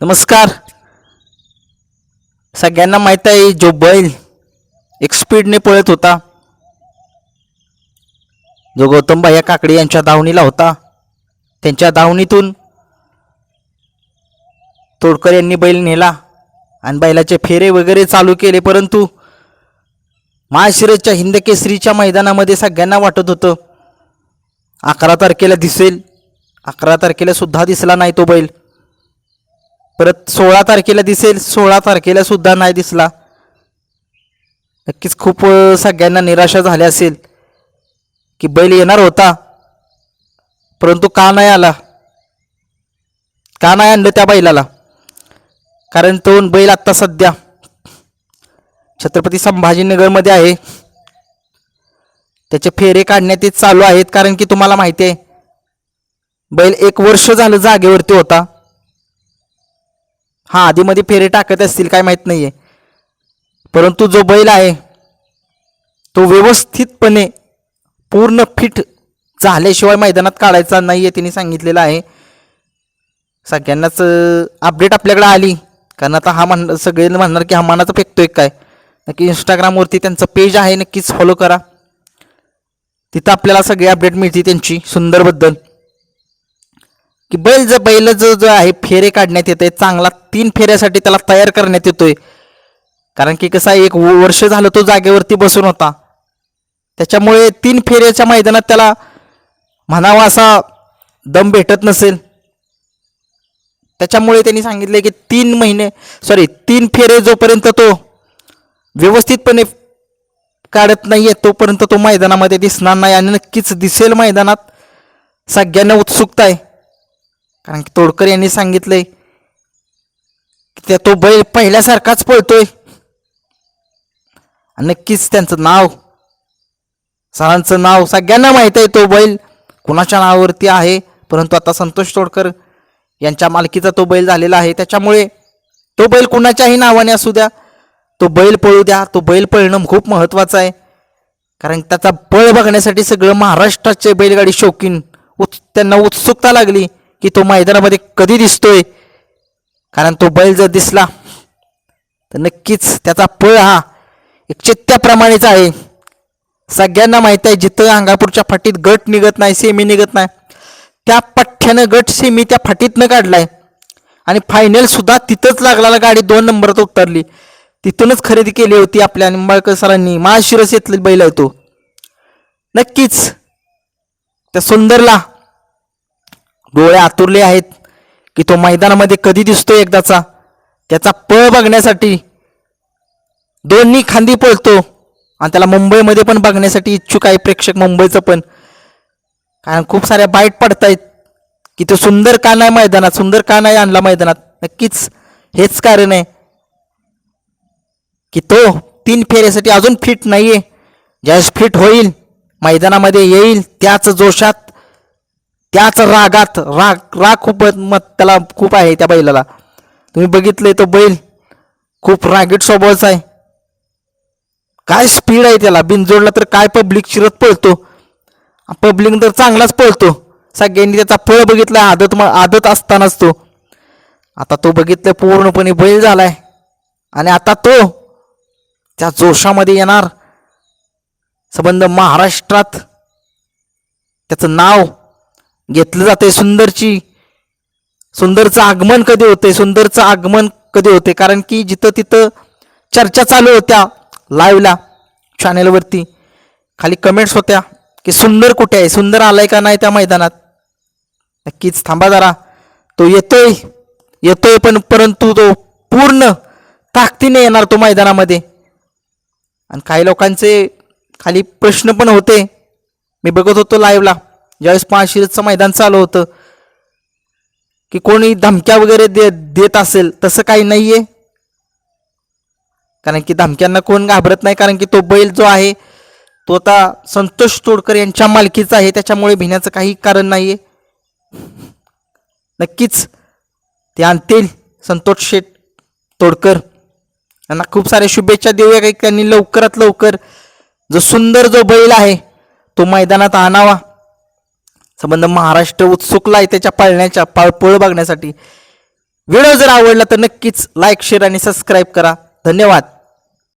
नमस्कार. सगळ्यांना माहीत आहे जो बैल एक स्पीडने पळत होता. जो गौतम भाया काकडे यांच्या दावणीला होता. त्यांच्या दावणीतून तोडकर यांनी बैल नेला आणि बैलाचे फेरे वगैरे चालू केले परंतु महाशिरच्या हिंदकेसरीच्या मैदानामध्ये सगळ्यांना वाटत होतं अकरा तारखेला दिसेल. अकरा तारखेला सुद्धा दिसला नाही तो बैल. परत सोळा तारखेला दिसेल सोळा तारखेला सुद्धा नाही दिसला. नक्कीच खूप सगळ्यांना निराशा झाली असेल की बैल येणार होता परंतु का नाही आला? का नाही आणलं त्या बैलाला? कारण तो बैल आत्ता सध्या छत्रपती संभाजीनगरमध्ये आहे. त्याचे फेरे काढण्यात चालू आहेत कारण की तुम्हाला माहिती आहे बैल एक वर्ष झालं जागेवरती होता. हा आधीमध्ये फेरे टाकत असतील काय माहीत नाहीये. परंतु जो बैल आहे तो व्यवस्थितपणे पूर्ण फिट झाल्याशिवाय मैदानात काढायचा नाही आहे तिने सांगितलेलं आहे. सगळ्यांनाच अपडेट आपल्याकडे आली. कारण आता हा म्हण सगळे म्हणणार की हा मनाचा फेकतोय काय? नक्की इंस्टाग्रामवरती त्यांचं पेज आहे नक्कीच फॉलो करा. तिथं आपल्याला सगळी अपडेट मिळते त्यांची सुंदरबद्दल की बैल जर बैल जो जो आहे फेरे काढण्यात येते चांगला तीन फेऱ्यासाठी त्याला तयार करण्यात येतोय. कारण की कसं आहे एक वर्ष झालं तो जागेवरती बसून होता. त्याच्यामुळे तीन फेऱ्याच्या मैदानात त्याला म्हणावा असा दम भेटत नसेल. त्याच्यामुळे त्यांनी सांगितले की तीन महिने सॉरी तीन फेरे जोपर्यंत तो व्यवस्थितपणे काढत नाहीये तोपर्यंत तो मैदानामध्ये दिसणार नाही आणि नक्कीच दिसेल मैदानात. सगळ्यांना उत्सुकता आहे. कारण की तोडकर यांनी सांगितलंय की त्या तो बैल पहिल्यासारखाच पळतोय. आणि नक्कीच त्यांचं नाव सरांचं नाव सगळ्यांना माहीत आहे तो बैल कुणाच्या नावावरती आहे. परंतु आता संतोष तोडकर यांच्या मालकीचा तो बैल झालेला आहे. त्याच्यामुळे तो बैल कुणाच्याही नावाने असू द्या तो बैल पळू द्या तो बैल पळणं खूप महत्त्वाचं आहे. कारण त्याचा बळ बघण्यासाठी सगळं महाराष्ट्राचे बैलगाडी शौकीन उत् त्यांना उत्सुकता लागली. की तो मैदानामध्ये कधी दिसतोय? कारण तो बैल जर दिसला तर नक्कीच त्याचा पळ हा एक चित्त्याप्रमाणेच आहे. सगळ्यांना माहीत आहे जिथं अंगापूरच्या फाटीत गट निघत नाही सेमी निघत नाही त्या पठ्ठ्यानं गट सेमी त्या फाटीतनं काढलाय. आणि फायनल सुद्धा तिथंच लागला गाडी दोन नंबरात उतरली. तिथूनच खरेदी केली होती आपल्या निंबाळकर सरांनी. महाशिरस येथले बैल आहे तो. नक्कीच त्या सुंदरला डोळे आतुरले आहेत की तो मैदानामध्ये कधी दिसतो एकदाचा? त्याचा पळ बघण्यासाठी दोन्ही खांदी पळतो आणि त्याला मुंबईमध्ये पण बघण्यासाठी इच्छुक आहे प्रेक्षक मुंबईचं पण. कारण खूप साऱ्या बाईट पडतायत की तो सुंदर का नाही मैदानात? सुंदर का नाही आणला मैदानात? नक्कीच हेच कारण आहे की तो तीन फेऱ्यासाठी अजून फिट नाहीये. ज्यावेळेस फिट होईल मैदानामध्ये येईल त्याच जोशात याच रागात राग राग खूप मत त्याला खूप आहे त्या बैलाला. तुम्ही बघितलंय तो बैल? खूप रागीट स्वभावचा आहे. काय स्पीड आहे त्याला? बिनजोडला तर काय पब्लिक शिरत पळतो? पब्लिक तर चांगलाच पळतो. सगळ्यांनी त्याचा पळ बघितला आदत म- आदत असतानाच तो. आता तो बघितलं पूर्णपणे बैल झालाय. आणि आता तो त्या जोशामध्ये येणार. संबंध महाराष्ट्रात. त्याचं नाव घेतलं जाते सुंदरची. सुंदरचं आगमन कधी होते सुंदरचं आगमन कधी होते कारण की जिथं तिथं चर्चा चालू होत्या लाईव्हला चॅनेलवरती खाली कमेंट्स होत्या की सुंदर कुठे आहे? सुंदर आलाय का नाही त्या मैदानात? नक्कीच थांबा जरा. तो येतोय. येतोय पण परंतु तो पूर्ण ताकदीने येणार तो मैदानामध्ये. आणि काही लोकांचे खाली प्रश्न पण होते. मी बघत होतो लाईव्हला ज्यावेळेस महाशिरचं मैदान चालू होतं की कोणी धमक्या वगैरे दे देत असेल तसं काही नाही आहे कारण की धमक्यांना कोण घाबरत नाही कारण की तो बैल जो आहे तो आता संतोष तोडकर यांच्या मालकीचा आहे त्याच्यामुळे भिण्याचं काही कारण नाही आहे नक्कीच ते आणतील संतोष शेठ तोडकर. यांना खूप साऱ्या शुभेच्छा देऊया काही त्यांनी लवकरात लवकर जो सुंदर जो बैल आहे तो मैदानात आणावा. संबंध महाराष्ट्र उत्सुकला आहे त्याच्या पाळण्याच्या पाळपोळ बघण्यासाठी. व्हिडिओ जर आवडला तर नक्कीच लाईक शेअर आणि सबस्क्राईब करा. धन्यवाद.